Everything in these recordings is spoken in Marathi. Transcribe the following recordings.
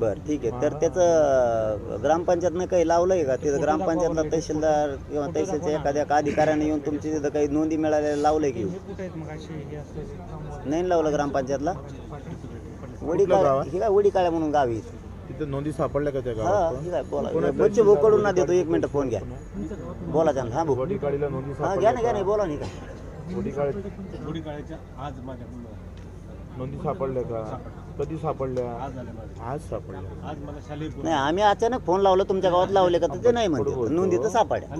बर ठीक आहे. तर त्याचं ग्रामपंचायतनं काही लावलंय का? तिथं ग्रामपंचायतला तहसीलदार किंवा तहसीलच्या एखाद्या अधिकाऱ्याने येऊन तुमची तिथं काही नोंदी मिळालेल्या लावलंय की? हे नाही लावलं ग्रामपंचायतला? वडी काळ हे काय वडी काळ्या म्हणून गावी आहे. तिथे नोंदी सापडल्या का त्या हा गावात? बोला बच्चे भाऊ कडून ना देतो एक मिनिट फोन घ्या. बोला त्यांना हा भाऊ. वडीकाळीला नोंदी हा घ्या ना घ्या सापडल्या ना बोला नाही का वडीकाळी आज माझ्या नोंदी सापडल्या का? कधी सापडल्या? आज सापडल्या. आज मला शालेय नाही आम्ही अचानक फोन लावला तुमच्या गावात लावले का? तर ते नाही म्हणते नोंदी तर सापड्या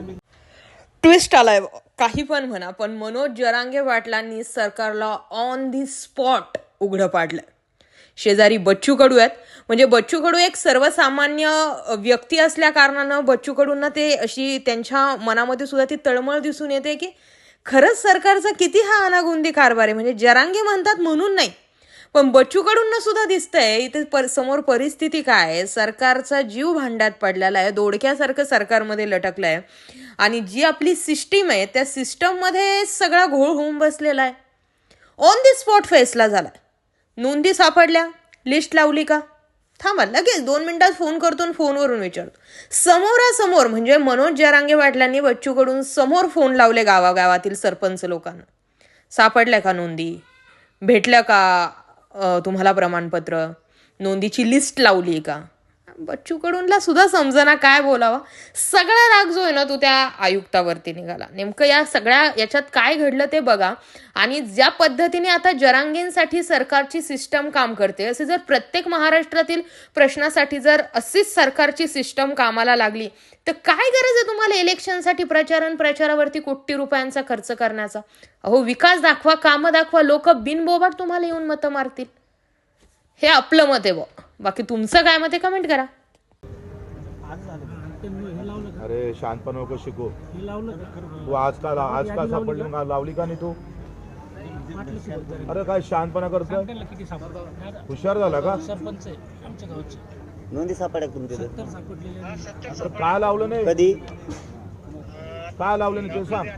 ट्विस्ट आलाय. काही पण म्हणा पण मनोज जरांगे पाटलांनी सरकारला ऑन दी स्पॉट उघडं पाडलंय. शेजारी बच्चू कडू आहेत. म्हणजे बच्चू कडू एक सर्वसामान्य व्यक्ती असल्या कारणानं बच्चू कडूंना ते अशी त्यांच्या मनामध्ये सुद्धा ती तळमळ दिसून येते की खरंच सरकारचा किती हा अनागोंदी कारभार आहे. म्हणजे जरांगे म्हणतात म्हणून नाही. पण बच्चूकडूनना सुद्धा दिसतंय इथे पर समोर परिस्थिती काय? आहे सरकारचा जीव भांड्यात पडलेला आहे दोडक्यासारखं सरकारमध्ये लटकलं आहे आणि जी आपली सिस्टीम आहे त्या सिस्टममध्ये सगळा घोळ होऊन बसलेला आहे. ऑन दी स्पॉट फेसला झाला नोंदी सापडल्या. लिस्ट लावली का? थांबा लगेच दोन मिनिटात फोन करतो आणि फोनवरून विचारतो. समोरासमोर म्हणजे मनोज जरांगे पाटलांनी बच्चूकडून समोर फोन लावले गावागावातील सरपंच लोकांना. सापडल्या का नोंदी? भेटल्या का? तुम्हाला प्रमाणपत्र नोंदीची लिस्ट लावली का? बच्चूकडूनला सुद्धा समजना काय बोलावा? सगळा राग जो आहे ना तो त्या आयुक्तावरती निघाला. नेमकं या सगळ्या याच्यात काय घडलं ते बघा. आणि ज्या पद्धतीने आता जरांगींसाठी सरकारची सिस्टम काम करते असे जर प्रत्येक महाराष्ट्रातील प्रश्नासाठी जर अशीच सरकारची सिस्टम कामाला लागली तर काय गरज आहे तुम्हाला इलेक्शनसाठी प्रचार आणि प्रचारावरती कोटी रुपयांचा खर्च करण्याचा? अहो विकास दाखवा कामं दाखवा लोक बिनबोबाट तुम्हाला येऊन मतं मारतील. हे आपलं मत आहे बुवा बाकी तुमचं काय मत आहे कमेंट करा. अरे शांतपण नको शिकू हे लावलं का तू आज का आज का सापडली? मग लावली का नाही तू. अरे काय शांतपणा सापडलं हुशार झाला का? सरपंच आहे आमच्या गावचे नोंदी सापड्या का तुमच्या काय लावलं नाही? कधी? काय लावलं नाही? ते सांग.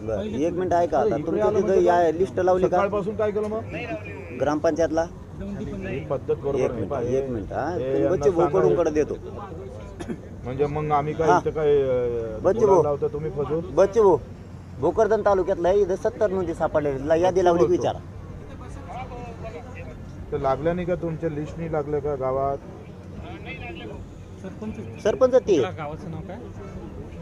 बर. एक मिनिट ऐका आता तुमच्या तिथं या लिस्ट लावली का? सकाळपासून काय केलं मग? ग्रामपंचायतला? ही पद्धत एक बरोबर नाही मिनिट पहा. एक मिनिट हा. हे यांना बच्चे भाऊ सांगा. कडून कडे देतो. म्हणजे मग आम्ही काय हा. इथं काय अं, बच्चे बोलायला भाऊ. लावतो तुम्ही फसून बच्चे भाऊ भोकरदन तालुक्यातला आहे, इथं सत्तर नोंदी सापडलेल्या यादी लावली की विचारा. तर लागलं नाही का तुमच्या लिस्ट नाही लागलं का गावात? सरपंच सरपंच ते. गावाचं नाव काय?